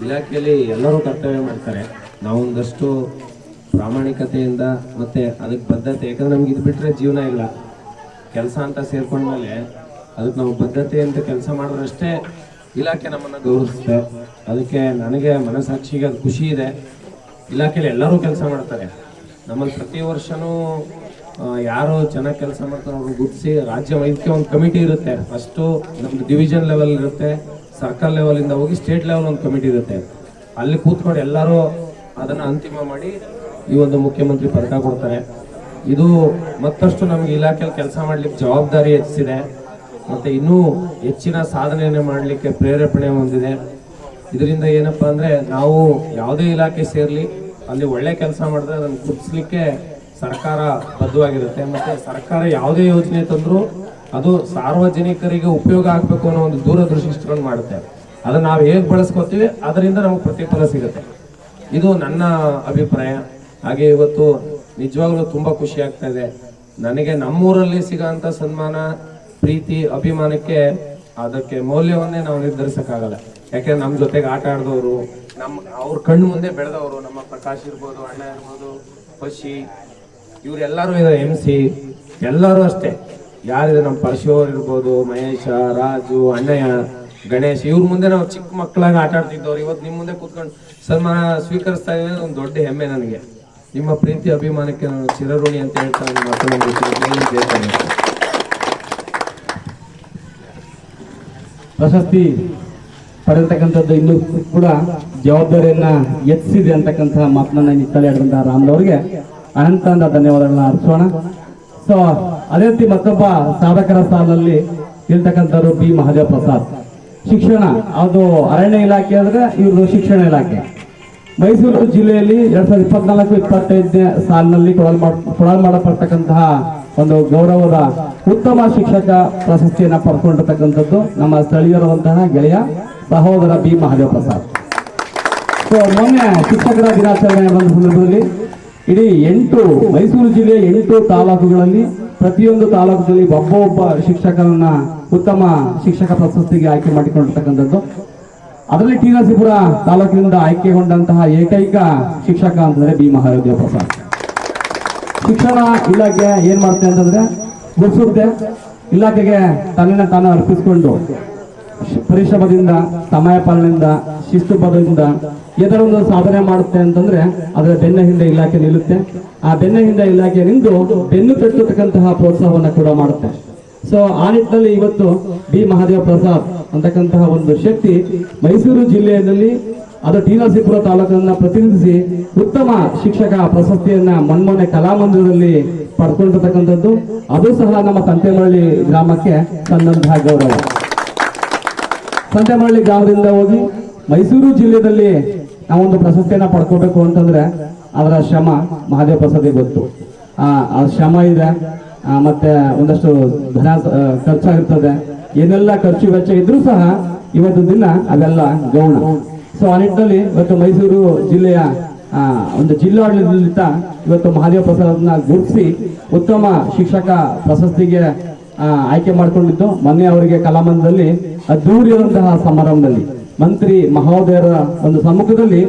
ಇಲಾಖೆಯಲ್ಲಿ ಎಲ್ಲರೂ ಕರ್ತವ್ಯ ಮಾಡ್ತಾರೆ. ನಾವೊಂದಷ್ಟು ಪ್ರಾಮಾಣಿಕತೆಯಿಂದ ಮತ್ತು ಅದಕ್ಕೆ ಬದ್ಧತೆ. ಯಾಕಂದ್ರೆ ನಮ್ಗೆ ಇದು ಬಿಟ್ಟರೆ ಜೀವನ ಇಲ್ಲ. ಕೆಲಸ ಅಂತ ಸೇರ್ಕೊಂಡ್ಮೇಲೆ ಅದಕ್ಕೆ ನಾವು ಬದ್ಧತೆಯಿಂದ ಕೆಲಸ ಮಾಡಿದ್ರಷ್ಟೇ ಇಲಾಖೆ ನಮ್ಮನ್ನು ಗೌರವಿಸುತ್ತೆ. ಅದಕ್ಕೆ ನನಗೆ ಮನಸ್ಸಾಕ್ಷಿಗೆ ಅದು ಖುಷಿ ಇದೆ. ಇಲಾಖೆಯಲ್ಲಿ ಎಲ್ಲರೂ ಕೆಲಸ ಮಾಡ್ತಾರೆ. ನಮ್ಮಲ್ಲಿ ಪ್ರತಿ ವರ್ಷವೂ ಯಾರು ಚೆನ್ನಾಗಿ ಕೆಲಸ ಮಾಡ್ತಾರೆ ಅವ್ರನ್ನ ಗುಡ್ಸಿ ರಾಜ್ಯ ವೈದ್ಯಕೀಯ ಒಂದು ಕಮಿಟಿ ಇರುತ್ತೆ. ಫಸ್ಟು ನಮ್ಮದು ಡಿವಿಷನ್ ಲೆವೆಲ್ ಇರುತ್ತೆ. ಸರ್ಕಲ್ ಲೆವೆಲಿಂದ ಹೋಗಿ ಸ್ಟೇಟ್ ಲೆವೆಲ್ ಒಂದು ಕಮಿಟಿ ಇರುತ್ತೆ. ಅಲ್ಲಿ ಕೂತ್ಕೊಂಡು ಎಲ್ಲರೂ ಅದನ್ನು ಅಂತಿಮ ಮಾಡಿ ಈ ಒಂದು ಮುಖ್ಯಮಂತ್ರಿ ಪದಕ ಕೊಡ್ತಾರೆ. ಇದು ಮತ್ತಷ್ಟು ನಮಗೆ ಇಲಾಖೆಯಲ್ಲಿ ಕೆಲಸ ಮಾಡಲಿಕ್ಕೆ ಜವಾಬ್ದಾರಿ ಹೆಚ್ಚಿಸಿದೆ. ಮತ್ತೆ ಇನ್ನೂ ಹೆಚ್ಚಿನ ಸಾಧನೆಯನ್ನು ಮಾಡಲಿಕ್ಕೆ ಪ್ರೇರೇಪಣೆ ಹೊಂದಿದೆ. ಇದರಿಂದ ಏನಪ್ಪ ಅಂದರೆ ನಾವು ಯಾವುದೇ ಇಲಾಖೆ ಸೇರ್ಲಿ ಅಲ್ಲಿ ಒಳ್ಳೆ ಕೆಲಸ ಮಾಡಿದ್ರೆ ಅದನ್ನು ಗುರುತಿಸ್ಲಿಕ್ಕೆ ಸರ್ಕಾರ ಬದ್ಧವಾಗಿರುತ್ತೆ. ಮತ್ತೆ ಸರ್ಕಾರ ಯಾವುದೇ ಯೋಜನೆ ತಂದರೂ ಅದು ಸಾರ್ವಜನಿಕರಿಗೆ ಉಪಯೋಗ ಆಗಬೇಕು ಅನ್ನೋ ಒಂದು ದೂರದೃಷ್ಟಿ ಮಾಡುತ್ತೆ. ಅದನ್ನ ನಾವು ಹೇಗೆ ಬಳಸ್ಕೊತೀವಿ, ಅದರಿಂದ ನಮಗೆ ಪ್ರತಿಫಲ ಸಿಗುತ್ತೆ. ಇದು ನನ್ನ ಅಭಿಪ್ರಾಯ. ಹಾಗೆ ಇವತ್ತು ನಿಜವಾಗ್ಲೂ ತುಂಬಾ ಖುಷಿ ಆಗ್ತಾ ಇದೆ. ನನಗೆ ನಮ್ಮೂರಲ್ಲಿ ಸಿಗೋಂಥ ಸನ್ಮಾನ ಪ್ರೀತಿ, ಅಭಿಮಾನಕ್ಕೆ ಅದಕ್ಕೆ ಮೌಲ್ಯವನ್ನೇ ನಾವು ನಿರ್ಧರಿಸಕ್ಕಾಗಲ್ಲ. ಯಾಕೆಂದ್ರೆ ನಮ್ಮ ಜೊತೆಗೆ ಆಟ ಆಡಿದವರು ನಮ್ಮ ಅವ್ರ ಕಣ್ಣು ಮುಂದೆ ಬೆಳೆದವರು, ನಮ್ಮ ಪ್ರಕಾಶ್ ಇರ್ಬೋದು, ಅಣ್ಣ ಇರ್ಬೋದು, ಪಶಿ ಇವರೆಲ್ಲರೂ ಇದ್ದಾರೆ ಎಂ ಸಿ ಎಲ್ಲರೂ ಅಷ್ಟೇ. ಯಾರಿದೆ ನಮ್ಮ ಪರಶಿವರ್ ಇರ್ಬೋದು, ಮಹೇಶ, ರಾಜು, ಅಣ್ಣಯ್ಯ, ಗಣೇಶ್, ಇವ್ರ ಮುಂದೆ ನಾವು ಚಿಕ್ಕ ಮಕ್ಕಳಾಗಿ ಆಟ ಆಡ್ತಿದ್ದವ್ರು. ಇವತ್ತು ನಿಮ್ಮ ಮುಂದೆ ಕೂತ್ಕೊಂಡು ಸನ್ಮಾನ ಸ್ವೀಕರಿಸ್ತಾ ಇದ್ದಾರೆ ಒಂದು ದೊಡ್ಡ ಹೆಮ್ಮೆ ನನಗೆ. ನಿಮ್ಮ ಪ್ರೀತಿ, ಅಭಿಮಾನಕ್ಕೆ ನಾನು ಚಿರಋಣಿ ಅಂತ ಹೇಳ್ತಾ ನನ್ನ ಮಾತನ್ನ ಮುಗಿಸ್ತೀನಿ. ಜೈ ಹಿಂದ್, ಜೈ ಕರ್ನಾಟಕ. ಪ್ರಶಸ್ತಿ ಪಡೆಯತಕ್ಕಂಥದ್ದು ಇನ್ನೂ ಕೂಡ ಜವಾಬ್ದಾರಿಯನ್ನ ಎತ್ತಿಸಿದೆ ಅಂತಕ್ಕಂತಹ ಮಾತನ್ನ ನಿತ್ತಲೆ ಹಿಡಿದಂತಹ ರಾಮ್ರವ್ರಿಗೆ. ಅನಂತ ಧನ್ಯವಾದಗಳನ್ನ ಅರ್ಪಿಸೋಣ. ಸೊ ಅದೇ ರೀತಿ ಮತ್ತೊಬ್ಬ ಸಾಧಕರ ಸಾಲಲ್ಲಿ ಇರ್ತಕ್ಕಂಥವ್ರು ಬಿ. ಮಹಾದೇವ್ ಪ್ರಸಾದ್. ಶಿಕ್ಷಣ, ಅದು ಅರಣ್ಯ ಇಲಾಖೆ ಅಂದ್ರೆ ಇವರು ಶಿಕ್ಷಣ ಇಲಾಖೆ. ಮೈಸೂರು ಜಿಲ್ಲೆಯಲ್ಲಿ ಎರಡ್ ಸಾವಿರದ ಇಪ್ಪತ್ನಾಲ್ಕು, ಇಪ್ಪತ್ತೈದನೇ ಸಾಲಿನಲ್ಲಿ ಕೊಡಲ್ ಮಾಡ ಕೊಡಲ್ ಮಾಡಲ್ಪಡ್ತಕ್ಕಂತಹ ಒಂದು ಗೌರವದ ಉತ್ತಮ ಶಿಕ್ಷಕ ಪ್ರಶಸ್ತಿಯನ್ನು ಪಡ್ಕೊಂಡಿರ್ತಕ್ಕಂಥದ್ದು ನಮ್ಮ ಸ್ಥಳೀಯರಾದಂತಹ ಗೆಳೆಯ ಸಹೋದರ ಬಿ. ಮಹಾದೇವ ಪ್ರಸಾದ್. ಸೊ ಮೊನ್ನೆ ಶಿಕ್ಷಕರ ದಿನಾಚರಣೆ ಬಂದ ಸಂದರ್ಭದಲ್ಲಿ ಇಡೀ ಎಂಟು ಮೈಸೂರು ಜಿಲ್ಲೆಯ ಎಂಟು ತಾಲೂಕುಗಳಲ್ಲಿ ಪ್ರತಿಯೊಂದು ತಾಲೂಕಿನಲ್ಲಿ ಒಬ್ಬ ಒಬ್ಬ ಶಿಕ್ಷಕರನ್ನ ಉತ್ತಮ ಶಿಕ್ಷಕ ಪ್ರಶಸ್ತಿಗೆ ಆಯ್ಕೆ ಮಾಡಿಕೊಂಡಿರ್ತಕ್ಕಂಥದ್ದು. ಅದರಲ್ಲಿ ಟಿ. ನರಸೀಪುರ ತಾಲೂಕಿನಿಂದ ಆಯ್ಕೆಗೊಂಡಂತಹ ಏಕೈಕ ಶಿಕ್ಷಕ ಅಂತಂದ್ರೆ ಬಿ. ಮಹಾದೇವ ಪ್ರಸಾದ್. ಶಿಕ್ಷಣ ಇಲಾಖೆ ಏನ್ ಮಾಡುತ್ತೆ ಅಂತಂದ್ರೆ ಗುರುಸುತ್ತೆ ಇಲಾಖೆಗೆ ತನ್ನನ್ನ ತಾನು ಅರ್ಪಿಸಿಕೊಂಡು ಪರಿಶ್ರಮದಿಂದ, ಸಮಯ ಪಾಲನೆಯಿಂದ ಶಿಸ್ತುಬದ್ಧದಿಂದ ಏನಾರ ಒಂದು ಸಾಧನೆ ಮಾಡುತ್ತೆ ಅಂತಂದ್ರೆ ಅದರ ಬೆನ್ನ ಹಿಂದೆ ಇಲಾಖೆ ನಿಲ್ಲುತ್ತೆ. ಆ ಬೆನ್ನ ಹಿಂದೆ ಇಲಾಖೆ ನಿಂತು ಬೆನ್ನು ತಟ್ಟತಕ್ಕಂತಹ ಪ್ರೋತ್ಸಾಹವನ್ನು ಕೂಡ ಮಾಡುತ್ತೆ. ಸೊ ಆ ನಿಟ್ಟಿನಲ್ಲಿ ಇವತ್ತು ಬಿ ಮಹಾದೇವ ಪ್ರಸಾದ್ ಅಂತಕ್ಕಂತಹ ಒಂದು ಶಕ್ತಿ ಮೈಸೂರು ಜಿಲ್ಲೆಯಲ್ಲಿ ಅದು ಟೀನಾಸಿಪುರ ನರಸೀಪುರ ತಾಲೂಕನ್ನ ಪ್ರತಿನಿಧಿಸಿ ಉತ್ತಮ ಶಿಕ್ಷಕ ಪ್ರಶಸ್ತಿಯನ್ನ ಮನ್ಮೋನೆ ಕಲಾಮಂದಿರದಲ್ಲಿ ಪಡ್ಕೊಂಡಿರ್ತಕ್ಕಂಥದ್ದು. ಅದು ಸಹ ನಮ್ಮ ಸಂತೆಮಳ್ಳಿ ಗ್ರಾಮಕ್ಕೆ ಸಂದಂತಹ ಗೌರವ. ಸಂತೆಮಳ್ಳಿ ಗ್ರಾಮದಿಂದ ಹೋಗಿ ಮೈಸೂರು ಜಿಲ್ಲೆಯಲ್ಲಿ ನಾವೊಂದು ಪ್ರಶಸ್ತಿಯನ್ನ ಪಡ್ಕೋಬೇಕು ಅಂತಂದ್ರೆ ಅದರ ಶ್ರಮ ಮಹಾದೇವ ಪ್ರಸಾದಿ ಗೊತ್ತು. ಆ ಶ್ರಮ ಇದೆ. ಮತ್ತೆ ಒಂದಷ್ಟು ಧನ ಖರ್ಚಾಗಿರ್ತದೆ. ಏನೆಲ್ಲ ಖರ್ಚು ವೆಚ್ಚ ಇದ್ರೂ ಸಹ ಇವತ್ತು ದಿನ ಅದೆಲ್ಲ ಗೌಣ. ಸೊ ಆ ನಿಟ್ಟಿನಲ್ಲಿ ಇವತ್ತು ಮೈಸೂರು ಜಿಲ್ಲೆಯ ಒಂದು ಜಿಲ್ಲಾಡಳಿತ ಇವತ್ತು ಮಹಾದೇವ ಪ್ರಸಾದ್ನ ಗುರುತಿಸಿ ಉತ್ತಮ ಶಿಕ್ಷಕ ಪ್ರಶಸ್ತಿಗೆ ಆಯ್ಕೆ ಮಾಡಿಕೊಂಡಿದ್ದು. ಮೊನ್ನೆ ಅವರಿಗೆ ಕಲಾಮಂದಿರದಲ್ಲಿ ಅದ್ದೂರಿಯಾದಂತಹ ಸಮಾರಂಭದಲ್ಲಿ ಮಂತ್ರಿ ಮಹೋದಯರ ಒಂದು ಸಮ್ಮುಖದಲ್ಲಿ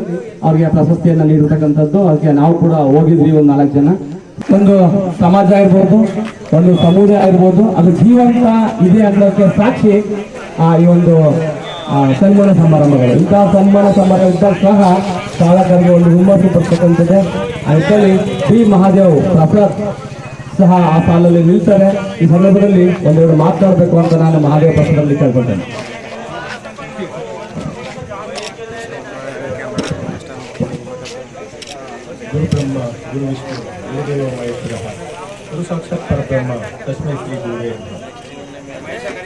ಅವರಿಗೆ ಪ್ರಶಸ್ತಿಯನ್ನ ನೀಡಿರ್ತಕ್ಕಂಥದ್ದು. ಅದಕ್ಕೆ ನಾವು ಕೂಡ ಹೋಗಿದ್ವಿ ಒಂದು ನಾಲ್ಕು ಜನ. ಒಂದು ಸಮಾಜ ಇರ್ಬೋದು ಒಂದು ಸಮುದಾಯ ಇರ್ಬೋದು ಅದು ಜೀವಂತ ಇದೆ ಅನ್ನೋಕ್ಕೆ ಸಾಕ್ಷಿ ಆ ಈ ಒಂದು ಸನ್ಮಾನ ಸಮಾರಂಭಗಳು. ಇಂತಹ ಸನ್ಮಾನ ಸಮಾರಂಭ ಇದ್ದಾಗ ಸಹ ಚಾಲಕರಿಗೆ ಒಂದು ಹುಮ್ಮಸ್ಸು ಪಡ್ತಕ್ಕಂಥದ್ದೇ ಆ ಶ್ರೀ ಮಹಾದೇವ್ ಪ್ರಸಾದ್ ಸಹ ಆ ಸಾಲಲ್ಲಿ ನಿಲ್ತಾರೆ. ಈ ಸಂದರ್ಭದಲ್ಲಿ ಒಂದೆರಡು ಮಾತನಾಡಬೇಕು ಅಂತ ನಾನು ಮಹಾದೇವ ಪ್ರಸಾದಲ್ಲಿ ಕೇಳ್ಕೊಳ್ತೇನೆ. ಗುರು ಗುರುದೇವ ಮಹೇಶ್ವರ ಗುರು ಸಾಕ್ಷಾತ್ ಪರಬ್ರಹ್ಮ ತಸ್ಮೈ ಶ್ರೀ ಗುರುವೇ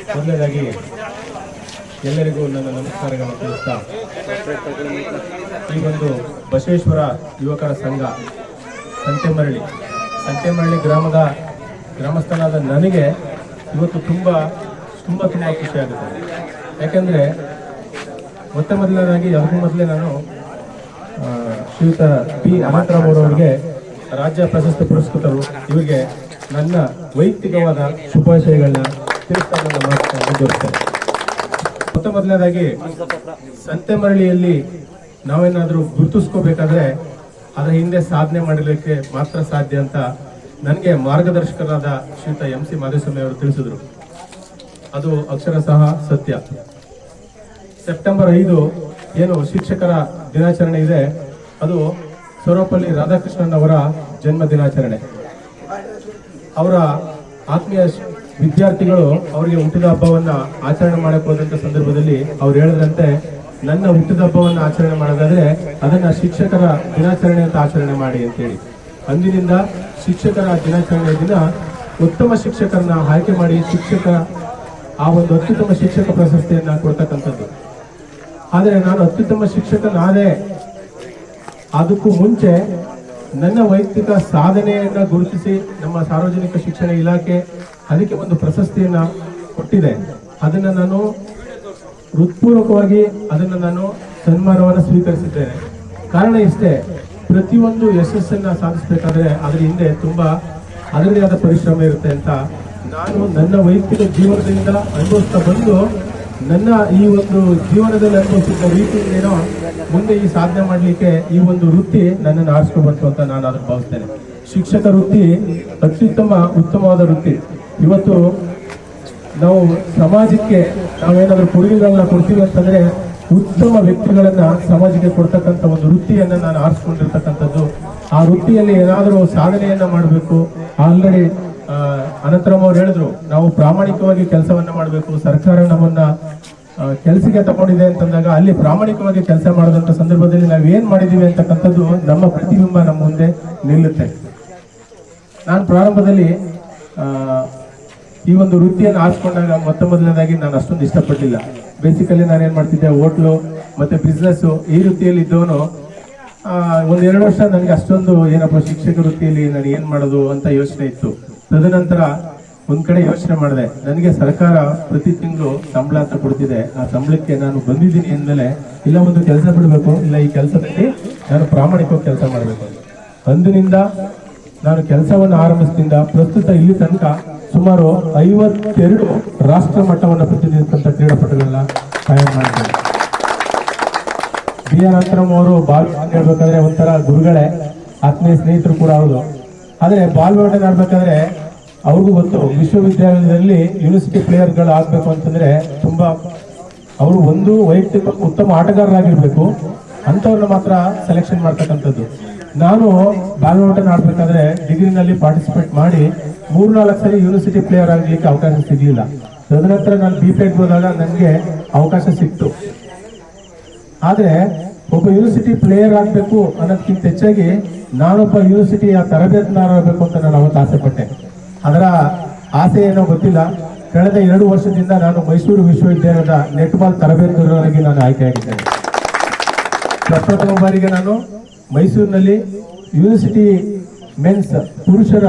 ಮೊದಲನೇದಾಗಿ ಎಲ್ಲರಿಗೂ ನನ್ನ ನಮಸ್ಕಾರಗಳನ್ನು ತಿಳಿಸ್ತಾ ಈ ಒಂದು ಬಸವೇಶ್ವರ ಯುವಕರ ಸಂಘ ಸಂತೆಮರಳಿ ಸಂತೆಮರಳಿ ಗ್ರಾಮದ ಗ್ರಾಮಸ್ಥನಾದ ನನಗೆ ಇವತ್ತು ತುಂಬ ತುಂಬ ತುಂಬ ಖುಷಿಯಾಗುತ್ತೆ ಯಾಕೆಂದರೆ ಮೊತ್ತ ಮೊದಲನೇದಾಗಿ ಅದಕ್ಕೂ ಮೊದಲೇ ನಾನು ಶ್ರೀಯುತ ಪಿ ಅನಂತರಾಮ್ ಅವರವರಿಗೆ ರಾಜ್ಯ ಪ್ರಶಸ್ತಿ ಪುರಸ್ಕೃತರು ಇವರಿಗೆ ನನ್ನ ವೈಯಕ್ತಿಕವಾದ ಶುಭಾಶಯಗಳನ್ನ ತಿಳಿಸ್ತಾ ಮುಂದುವರಿಸ್ತಾರೆ ಮೊದಲನೇದಾಗಿ ಸಂತೆ ಮರಳಿಯಲ್ಲಿ ನಾವೇನಾದರೂ ಗುರುತಿಸ್ಕೋಬೇಕಾದ್ರೆ ಅದರ ಹಿಂದೆ ಸಾಧನೆ ಮಾಡಲಿಕ್ಕೆ ಮಾತ್ರ ಸಾಧ್ಯ ಅಂತ ನನಗೆ ಮಾರ್ಗದರ್ಶಕರಾದ ಶ್ರೀತ ಎಂ ಸಿ ಮಾಧುಸ್ವಾಮಿ ಅವರು ತಿಳಿಸಿದ್ರು. ಅದು ಅಕ್ಷರ ಸಹ ಸತ್ಯ. ಸೆಪ್ಟೆಂಬರ್ ಐದು ಏನು ಶಿಕ್ಷಕರ ದಿನಾಚರಣೆ ಇದೆ, ಅದು ಸರ್ವಪಲ್ಲಿ ರಾಧಾಕೃಷ್ಣನ್ ಅವರ ಜನ್ಮ ದಿನಾಚರಣೆ. ಅವರ ಆತ್ಮೀಯ ವಿದ್ಯಾರ್ಥಿಗಳು ಅವರಿಗೆ ಹುಟ್ಟಿದ ಹಬ್ಬವನ್ನ ಆಚರಣೆ ಮಾಡಕ್ಕೆ ಹೋದಂತ ಸಂದರ್ಭದಲ್ಲಿ ಅವ್ರು ಹೇಳಿದಂತೆ ನನ್ನ ಹುಟ್ಟಿದ ಹಬ್ಬವನ್ನ ಆಚರಣೆ ಮಾಡೋದಾದ್ರೆ ಅದನ್ನ ಶಿಕ್ಷಕರ ದಿನಾಚರಣೆ ಅಂತ ಆಚರಣೆ ಮಾಡಿ ಅಂತೇಳಿ. ಅಂದಿನಿಂದ ಶಿಕ್ಷಕರ ದಿನಾಚರಣೆಯ ದಿನ ಉತ್ತಮ ಶಿಕ್ಷಕರನ್ನ ಆಯ್ಕೆ ಮಾಡಿ ಶಿಕ್ಷಕ, ಆ ಒಂದು ಅತ್ಯುತ್ತಮ ಶಿಕ್ಷಕ ಪ್ರಶಸ್ತಿಯನ್ನ ಕೊಡ್ತಕ್ಕಂಥದ್ದು. ಆದರೆ ನಾನು ಅತ್ಯುತ್ತಮ ಶಿಕ್ಷಕನಾದೆ ಅದಕ್ಕೂ ಮುಂಚೆ ನನ್ನ ವೈಯಕ್ತಿಕ ಸಾಧನೆಯನ್ನ ಗುರುತಿಸಿ ನಮ್ಮ ಸಾರ್ವಜನಿಕ ಶಿಕ್ಷಣ ಇಲಾಖೆ ಅದಕ್ಕೆ ಒಂದು ಪ್ರಶಸ್ತಿಯನ್ನ ಕೊಟ್ಟಿದೆ. ಅದನ್ನ ನಾನು ಹೃತ್ಪೂರ್ವಕವಾಗಿ ಅದನ್ನು ನಾನು ಸನ್ಮಾನವನ್ನು ಸ್ವೀಕರಿಸಿದ್ದೇನೆ. ಕಾರಣ ಇಷ್ಟೇ, ಪ್ರತಿಯೊಂದು ಯಶಸ್ಸನ್ನ ಸಾಧಿಸಬೇಕಾದ್ರೆ ಅದರ ಹಿಂದೆ ತುಂಬಾ ಅದರದೇ ಆದ ಪರಿಶ್ರಮ ಇರುತ್ತೆ ಅಂತ ನಾನು ನನ್ನ ವೈಯಕ್ತಿಕ ಜೀವನದಿಂದ ಅನುಭವಿಸ್ತಾ ಬಂದು ನನ್ನ ಈ ಒಂದು ಜೀವನದಲ್ಲಿ ಅನುಭವಿಸಿದ ಏನೋ ಮುಂದೆ ಈ ಸಾಧನೆ ಮಾಡಲಿಕ್ಕೆ ಈ ಒಂದು ವೃತ್ತಿ ನನ್ನನ್ನು ಆರಿಸ್ಕೊಬಂತು ಅಂತ ನಾನು ಅದನ್ನು ಭಾವಿಸ್ತೇನೆ ಶಿಕ್ಷಕ ವೃತ್ತಿ, ಅತ್ಯುತ್ತಮ, ಉತ್ತಮವಾದ ವೃತ್ತಿ. ಇವತ್ತು ನಾವು ಸಮಾಜಕ್ಕೆ ನಾವೇನಾದರೂ ಕೊಡುಗೆಗಳನ್ನ ಕೊಡ್ತೀವಿ ಅಂತಂದರೆ ಉತ್ತಮ ವ್ಯಕ್ತಿಗಳನ್ನು ಸಮಾಜಕ್ಕೆ ಕೊಡ್ತಕ್ಕಂಥ ಒಂದು ವೃತ್ತಿಯನ್ನು ನಾನು ಆರಿಸ್ಕೊಂಡಿರ್ತಕ್ಕಂಥದ್ದು. ಆ ವೃತ್ತಿಯಲ್ಲಿ ಏನಾದರೂ ಸಾಧನೆಯನ್ನ ಮಾಡಬೇಕು. ಆಲ್ರೆಡಿ ಅನಂತರಮ್ ಅವ್ರು ಹೇಳಿದ್ರು, ನಾವು ಪ್ರಾಮಾಣಿಕವಾಗಿ ಕೆಲಸವನ್ನ ಮಾಡಬೇಕು, ಸರ್ಕಾರ ನಮ್ಮನ್ನ ಕೆಲಸಕ್ಕೆ ತಗೊಂಡಿದೆ ಅಂತಂದಾಗ ಅಲ್ಲಿ ಪ್ರಾಮಾಣಿಕವಾಗಿ ಕೆಲಸ ಮಾಡೋದಂತ ಸಂದರ್ಭದಲ್ಲಿ ನಾವು ಏನ್ ಮಾಡಿದೀವಿ ಅಂತಕ್ಕಂಥದ್ದು ನಮ್ಮ ಪ್ರತಿಬಿಂಬ ನಮ್ಮ ಮುಂದೆ ನಿಲ್ಲುತ್ತೆ. ನಾನು ಪ್ರಾರಂಭದಲ್ಲಿ ಈ ಒಂದು ವೃತ್ತಿಯನ್ನು ಆರಿಸ್ಕೊಂಡಾಗ ಮೊತ್ತ ಮೊದಲನೇದಾಗಿ ನಾನು ಅಷ್ಟೊಂದು ಇಷ್ಟಪಟ್ಟಿಲ್ಲ ಬೇಸಿಕಲಿ ನಾನು ಏನು ಮಾಡ್ತಿದ್ದೆ, ಹೋಟ್ಲು ಮತ್ತೆ ಬಿಸ್ನೆಸ್ಸು ಈ ವೃತ್ತಿಯಲ್ಲಿ ಇದ್ದವನು ಒಂದ್ ಎರಡು ವರ್ಷ ನನಗೆ ಅಷ್ಟೊಂದು ಏನಪ್ಪ ಶಿಕ್ಷಕ ವೃತ್ತಿಯಲ್ಲಿ ನಾನು ಏನು ಮಾಡೋದು ಅಂತ ಯೋಚನೆ ಇತ್ತು. ತದನಂತರ ಒಂದ್ ಕಡೆ ಯೋಚನೆ ಮಾಡಿದೆ, ನನಗೆ ಸರ್ಕಾರ ಪ್ರತಿ ತಿಂಗಳು ಸಂಬಳ ಅಂತ ಕೊಡ್ತಿದೆ, ಆ ಸಂಬಳಕ್ಕೆ ನಾನು ಬಂದಿದ್ದೀನಿ ಅಂದಮೇಲೆ ಇಲ್ಲ ಒಂದು ಕೆಲಸ ಬಿಡಬೇಕು, ಇಲ್ಲ ಈ ಕೆಲಸದಲ್ಲಿ ನಾನು ಪ್ರಾಮಾಣಿಕವಾಗಿ ಕೆಲಸ ಮಾಡಬೇಕು. ಅಂದಿನಿಂದ ನಾನು ಕೆಲಸವನ್ನು ಆರಂಭಿಸಿದಿಂದ ಪ್ರಸ್ತುತ ಇಲ್ಲಿ ತನಕ ಸುಮಾರು ಐವತ್ತೆರಡು ರಾಷ್ಟ್ರ ಮಟ್ಟವನ್ನು ಪ್ರತಿನಿಧಿಸಿದಂಥ ಕ್ರೀಡಾಪಟುಗಳನ್ನ ಸಹಾಯ ಮಾಡಿದ್ದೇನೆ ಬಿ ಆರ್ ಅಂತರಮ್ ಅವರು ಬಾಲ್ ಹೇಳ್ಬೇಕಾದ್ರೆ ಒಂಥರ ಗುರುಗಳೇ, ಆತ್ಮೀಯ ಸ್ನೇಹಿತರು ಕೂಡ ಹೌದು. ಆದ್ರೆ ಬಾಲ್ ಬ್ಯಾಡ್ಮಿಂಟನ್ ಆಡ್ಬೇಕಾದ್ರೆ ಅವ್ರಿಗೂ ಗೊತ್ತು. ವಿಶ್ವವಿದ್ಯಾಲಯದಲ್ಲಿ ಯೂನಿವರ್ಸಿಟಿ ಪ್ಲೇಯರ್ಗಳು ಆಗಬೇಕು ಅಂತಂದರೆ ತುಂಬ ಅವರು ಒಂದು ವೈಯಕ್ತಿಕ ಉತ್ತಮ ಆಟಗಾರರಾಗಿರಬೇಕು. ಅಂಥವ್ರನ್ನ ಮಾತ್ರ ಸೆಲೆಕ್ಷನ್ ಮಾಡ್ತಕ್ಕಂಥದ್ದು. ನಾನು ಬ್ಯಾಡ್ಮಿಂಟನ್ ಆಡಬೇಕಾದ್ರೆ ಡಿಗ್ರಿನಲ್ಲಿ ಪಾರ್ಟಿಸಿಪೇಟ್ ಮಾಡಿ ಮೂರು ನಾಲ್ಕು ಸರಿ ಯೂನಿವರ್ಸಿಟಿ ಪ್ಲೇಯರ್ ಆಗಲಿಕ್ಕೆ ಅವಕಾಶ ಸಿಗಲಿಲ್ಲ. ತದನಂತರ ನಾನು ಬಿ ಪೆಡ್ ಹೋದಾಗ ನನಗೆ ಅವಕಾಶ ಸಿಕ್ತು. ಆದ್ರೆ ಒಬ್ಬ ಯೂನಿವರ್ಸಿಟಿ ಪ್ಲೇಯರ್ ಆಗಬೇಕು ಅನ್ನೋದಕ್ಕಿಂತ ಹೆಚ್ಚಾಗಿ ನಾನೊಬ್ಬ ಯೂನಿವರ್ಸಿಟಿಯ ತರಬೇತಿನಾರಾಗಬೇಕು ಅಂತ ನಾನು ಅವತ್ತು ಆಸೆ ಪಟ್ಟೆ ಅದರ ಆಸೆ ಏನೋ ಗೊತ್ತಿಲ್ಲ. ಕಳೆದ ಎರಡು ವರ್ಷದಿಂದ ನಾನು ಮೈಸೂರು ವಿಶ್ವವಿದ್ಯಾಲಯದ ನೆಟ್ಬಾಲ್ ತರಬೇತುದಾರರಾಗಿ ನಾನು ಆಯ್ಕೆಯಾಗಿದ್ದೇನೆ. ಪ್ರಪ್ರಥಮ ಬಾರಿಗೆ ನಾನು ಮೈಸೂರಿನಲ್ಲಿ ಯೂನಿವರ್ಸಿಟಿ ಮೆನ್ಸ್ ಪುರುಷರ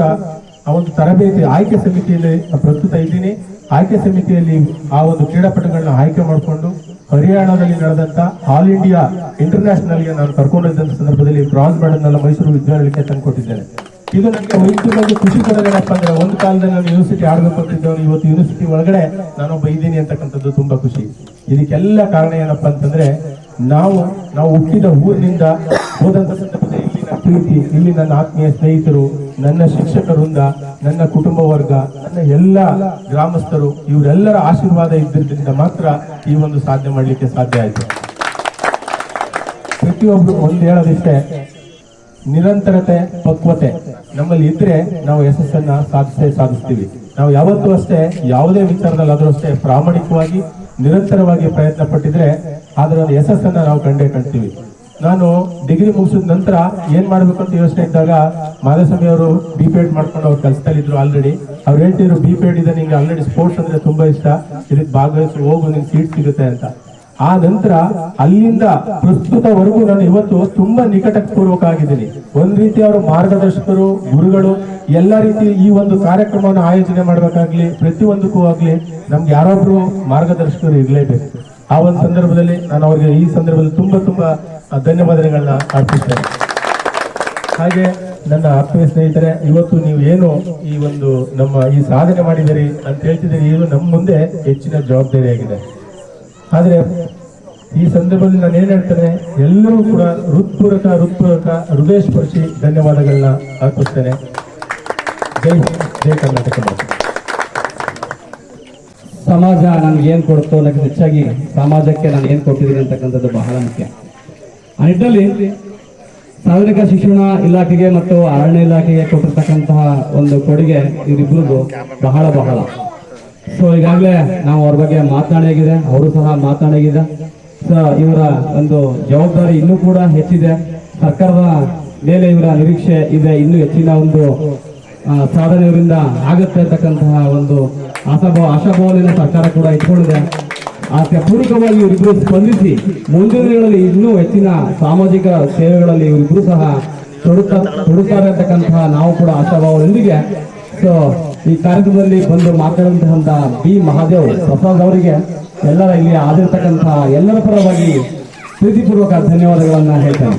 ಆ ಒಂದು ತರಬೇತಿ ಆಯ್ಕೆ ಸಮಿತಿಯಲ್ಲಿ ಪ್ರಸ್ತುತ ಇದ್ದೀನಿ. ಆಯ್ಕೆ ಸಮಿತಿಯಲ್ಲಿ ಆ ಒಂದು ಕ್ರೀಡಾಪಟುಗಳನ್ನ ಆಯ್ಕೆ ಮಾಡಿಕೊಂಡು ಹರಿಯಾಣದಲ್ಲಿ ನಡೆದಂತ ಆಲ್ ಇಂಡಿಯಾ ಇಂಟರ್ನ್ಯಾಷನಲ್ಗೆ ನಾನು ಕರ್ಕೊಂಡಿದ್ದಂಥ ಸಂದರ್ಭದಲ್ಲಿ ಬ್ರಾನ್ಸ್ ಮೆಡಲ್ನೆಲ್ಲ ಮೈಸೂರು ವಿದ್ಯಾಲಯಕ್ಕೆ ತಂದುಕೊಟ್ಟಿದ್ದೇನೆ. ಇದು ನನಗೆ ವೈಯಕ್ತಿಕವಾಗಿ ಖುಷಿ ಕೊಡೋದೇನಪ್ಪ ಅಂದ್ರೆ ಒಂದು ಕಾಲದಲ್ಲಿ ನಾನು ಯೂನಿವರ್ಸಿಟಿ ಆಡಬೇಕು ಅಂತಿದ್ದವನು ಇವತ್ತು ಯೂನಿವರ್ಸಿಟಿ ಒಳಗಡೆ ನಾನೊಬ್ಬ ಇದ್ದೀನಿ ಅಂತಕ್ಕಂಥದ್ದು ತುಂಬಾ ಖುಷಿ. ಇದಕ್ಕೆಲ್ಲ ಕಾರಣ ಏನಪ್ಪ ಅಂತಂದ್ರೆ ನಾವು ನಾವು ಹುಟ್ಟಿದ ಊರಿನಿಂದ ಹೋದಂತ ಸಂದರ್ಭದಲ್ಲಿ ಇಲ್ಲಿನ ಪ್ರೀತಿ, ಇಲ್ಲಿ ನನ್ನ ಆತ್ಮೀಯ ಸ್ನೇಹಿತರು ನನ್ನ ಶಿಕ್ಷಕ ವೃಂದ ನನ್ನ ಕುಟುಂಬ ವರ್ಗ, ನನ್ನ ಎಲ್ಲ ಗ್ರಾಮಸ್ಥರು, ಇವರೆಲ್ಲರ ಆಶೀರ್ವಾದ ಇದ್ದಿದ್ದರಿಂದ ಮಾತ್ರ ಈ ಒಂದು ಸಾಧನೆ ಮಾಡಲಿಕ್ಕೆ ಸಾಧ್ಯ ಆಯಿತು. ಪ್ರತಿಯೊಬ್ಬರು ಒಂದು ಹೇಳೋದಿಷ್ಟೇ, ನಿರಂತರತೆ, ಪಕ್ವತೆ. ನಮ್ಮಲ್ಲಿ ಇದ್ರೆ ನಾವು ಯಶಸ್ಸನ್ನ ಸಾಧಿಸೇ ಸಾಧಿಸ್ತೀವಿ. ನಾವು ಯಾವತ್ತೂ ಅಷ್ಟೇ, ಯಾವುದೇ ವಿಚಾರದಲ್ಲಾದರೂ ಅಷ್ಟೇ ಪ್ರಾಮಾಣಿಕವಾಗಿ, ನಿರಂತರವಾಗಿ ಪ್ರಯತ್ನ ಪಟ್ಟಿದ್ರೆ ಅದರ ಯಶಸ್ಸನ್ನ ನಾವು ಕಂಡೇ ಕಾಣ್ತೀವಿ. ನಾನು ಡಿಗ್ರಿ ಮುಗಿಸಿದ ನಂತರ ಏನ್ ಮಾಡ್ಬೇಕು ಅಂತ ಯೋಚನೆ ಇದ್ದಾಗ ಮಾದಸ್ವಾಮಿ ಅವರು ಬಿ ಪಿ ಎಡ್ ಮಾಡ್ಕೊಂಡು ಅವ್ರು ಕೆಲಸದಲ್ಲಿ ಇದ್ರು ಆಲ್ರೆಡಿ ಅವ್ರು ಹೇಳ್ತಿದ್ರು ಬಿ ಪಿ ಎಡ್ ಇದೆ, ನಿಂಗೆ ಆಲ್ರೆಡಿ ಸ್ಪೋರ್ಟ್ಸ್ ಅಂದ್ರೆ ತುಂಬಾ ಇಷ್ಟ. ಇದಕ್ಕೆ ಭಾಗವಹಿಸಿ, ಹೋಗು, ನಿಂಗೆ ಸೀಟ್ ಸಿಗುತ್ತೆ ಅಂತ. ಆ ನಂತರ ಅಲ್ಲಿಂದ ಪ್ರಸ್ತುತವರೆಗೂ ನಾನು ಇವತ್ತು ತುಂಬಾ ನಿಕಟಪೂರ್ವಕ ಆಗಿದ್ದೀನಿ. ಒಂದ್ ರೀತಿ ಅವರು ಮಾರ್ಗದರ್ಶಕರು, ಗುರುಗಳು, ಎಲ್ಲ ರೀತಿ ಈ ಒಂದು ಕಾರ್ಯಕ್ರಮವನ್ನು ಆಯೋಜನೆ ಮಾಡ್ಬೇಕಾಗ್ಲಿ, ಪ್ರತಿಯೊಂದಕ್ಕೂ ಆಗ್ಲಿ ನಮ್ಗೆ ಯಾರೊಬ್ರು ಮಾರ್ಗದರ್ಶಕರು ಇರಲೇಬೇಕು. ಆ ಒಂದು ಸಂದರ್ಭದಲ್ಲಿ ನಾನು ಅವ್ರಿಗೆ ಈ ಸಂದರ್ಭದಲ್ಲಿ ತುಂಬಾ ತುಂಬಾ ಧನ್ಯವಾದಗಳನ್ನ ಅರ್ಪಿಸ್ತೇನೆ. ಹಾಗೆ ನನ್ನ ಆತ್ಮೀಯ ಸ್ನೇಹಿತರೆ, ಇವತ್ತು ನೀವು ಏನು ಈ ಒಂದು ನಮ್ಮ ಈ ಸಾಧನೆ ಮಾಡಿದಿರಿ ಅಂತ ಹೇಳ್ತಿದ್ದೀರಿ, ಇದು ನಮ್ಮ ಮುಂದೆ ಹೆಚ್ಚಿನ ಜವಾಬ್ದಾರಿಯಾಗಿದೆ ಆದರೆ ಈ ಸಂದರ್ಭದಲ್ಲಿ ನಾನು ಏನು ಹೇಳ್ತೇನೆ, ಎಲ್ಲರೂ ಕೂಡ ಹೃತ್ಪೂರ್ವಕ ಹೃತ್ಪೂರ್ವಕ ಹೃದಯ ಸ್ಪರ್ಶಿ ಧನ್ಯವಾದಗಳನ್ನ ಅರ್ಪಿಸ್ತೇನೆ. ಜೈ ಜೈ ಕರ್ನಾಟಕ. ಸಮಾಜ ನನಗೆ ಏನು ಕೊಡುತ್ತೋ ನನಗೆ ಹೆಚ್ಚಾಗಿ ಸಮಾಜಕ್ಕೆ ನಾನು ಏನು ಕೊಟ್ಟಿದ್ದೀನಿ ಅಂತಕ್ಕಂಥದ್ದು ಬಹಳ ಮುಖ್ಯ. ಆ ಸಾರ್ವಜನಿಕ ಶಿಕ್ಷಣ ಇಲಾಖೆಗೆ ಮತ್ತು ಅರಣ್ಯ ಇಲಾಖೆಗೆ ಕೊಟ್ಟಿರ್ತಕ್ಕಂತಹ ಒಂದು ಕೊಡುಗೆ ಇವರಿಬ್ಬರಿಗೂ ಬಹಳ ಬಹಳ. ಸೊ ಈಗಾಗಲೇ ನಾವು ಅವ್ರ ಬಗ್ಗೆ ಮಾತನಾಡಿಯಾಗಿದೆ ಅವರು ಸಹ ಮಾತನಾಡಿಯಾಗಿದೆ ಸೊ ಇವರ ಒಂದು ಜವಾಬ್ದಾರಿ ಇನ್ನೂ ಕೂಡ ಹೆಚ್ಚಿದೆ. ಸರ್ಕಾರದ ಮೇಲೆ ಇವರ ನಿರೀಕ್ಷೆ ಇದೆ, ಇನ್ನೂ ಹೆಚ್ಚಿನ ಒಂದು ಸಾಧನೆ ಇವರಿಂದ ಆಗುತ್ತೆ ಅಂತಕ್ಕಂತಹ ಒಂದು ಆಶಾಭಾವ, ಆಶಾಭಾವನೆಯನ್ನು ಸರ್ಕಾರ ಕೂಡ ಇಟ್ಕೊಂಡಿದೆ. ಅದಕ್ಕೆ ಪೂರಕವಾಗಿ ಇವರಿಬ್ಬರು ಸ್ಪಂದಿಸಿ ಮುಂದಿನ ದಿನಗಳಲ್ಲಿ ಇನ್ನೂ ಹೆಚ್ಚಿನ ಸಾಮಾಜಿಕ ಸೇವೆಗಳಲ್ಲಿ ಇವರಿಬ್ಬರು ಸಹ ತೊಡುತ್ತಾ ತೊಡುತ್ತಾರೆ ಅಂತಕ್ಕಂತಹ ನಾವು ಕೂಡ ಆಶಾಭಾವದೊಂದಿಗೆ ಸೊ ಈ ಕಾರ್ಯಕ್ರಮದಲ್ಲಿ ಬಂದು ಮಾತಾಡುವಂತಹ ಬಿ ಮಹಾದೇವ್, ಪ್ರಸಾದ್ ಅವರಿಗೆ ಎಲ್ಲರ ಇಲ್ಲಿ ಆಗಿರ್ತಕ್ಕಂತಹ ಎಲ್ಲರ ಪರವಾಗಿ ಪ್ರೀತಿಪೂರ್ವಕ ಧನ್ಯವಾದಗಳನ್ನು ಹೇಳ್ತೇನೆ.